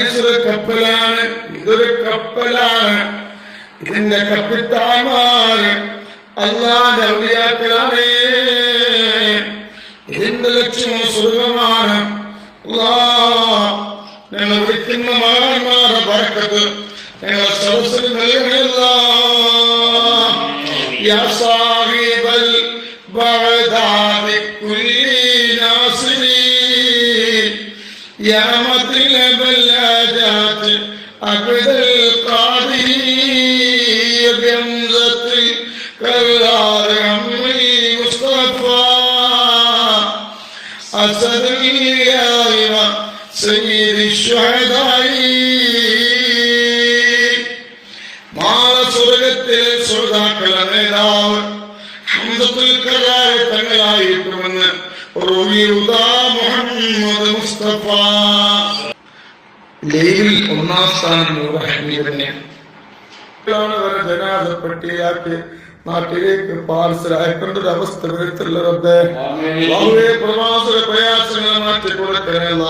ഇതൊരു കപ്പലാണ് ഇതൊരു കപ്പലാണ് ഇതിന്റെ കപ്പിത്താന്മാര് അല്ലാതെ ഔലിയാക്കളാണ് ഇതിന്റെ ലക്ഷ്യം സ്വർഗമാണ് അല്ലാ, ഞങ്ങൾ വിളിക്കുന്ന മഹാന്മാരുടെ പറക്കത്ത് ഞങ്ങൾ സദസ്സിൽ നൽകണമല്ല يا صاحب البغداد كل يا مطلب الهجات عبد القادر بمزة الكرار عمي مصطفى أسد الياغم سيد الشهداء മാനസുരകത്തിലെ ശ്രോതാക്കളെ നേതാവ് ഹംസത്തുൽ കറായ തങ്ങളായിട്ടുമെന്ന് റബീഉദാ മുഹമ്മദ് മുസ്തഫ ലീഗിൽ ഒന്നാം സ്ഥാനം നൂറ് ഹമീദ് തന്നെയാണ്. ഇതാണ് അവരെ ജനാദപ്പെട്ടിയാക്കി നാട്ടിലേക്ക് പാർസൽ അയക്കേണ്ട അവസ്ഥ വരുത്തുള്ള റബ്ബേ. വളരെ പ്രവാസ പ്രയാസങ്ങൾ മാറ്റി കൊടുക്കണമല്ല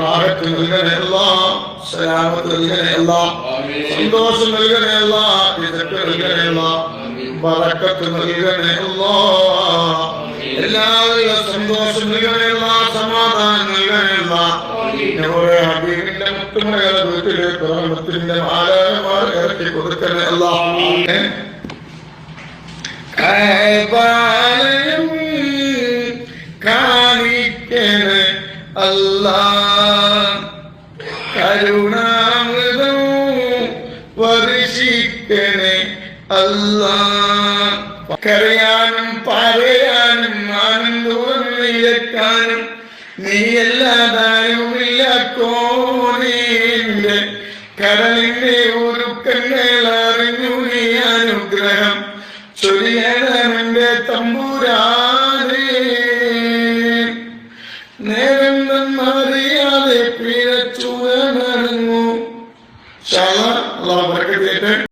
റാഹത്ത് നൽകണമല്ല സലാമത്ത് നൽകണമല്ല സന്തോഷം നൽകണമല്ല ഇതൊക്കെ നൽകണമല്ല ബറക്കത്ത് നൽകണമല്ല എല്ലാവിധ സന്തോഷം നൽകണമല്ല സമാധാനം നൽകണമല്ല ഹബീബിന്റെ മുത്തുമലകളെ വീട്ടിലേക്ക് റഹ്മത്തിന്റെ ആലയമാർ ഇറക്കി കൊടുക്കണമല്ല കൈബാലയം കാണിക്കണ അല്ലാ. കരുണാമൃതം വർഷിക്കണേ അല്ലാ. കരയാനും പറയാനും ആനന്ദവും ഇരക്കാനും നീ നീയല്ലാതായുമില്ലാക്കോനീന്റെ കടലിന്റെ ഉരുക്കങ്ങൾ അറിഞ്ഞു നീ അനുഗ്രഹം. ചൊരിയണമെന്റെ തമ്പുരാനേ നേരം നന്നറിയാതെ പിഴച്ചുകനടങ്ങു ശാല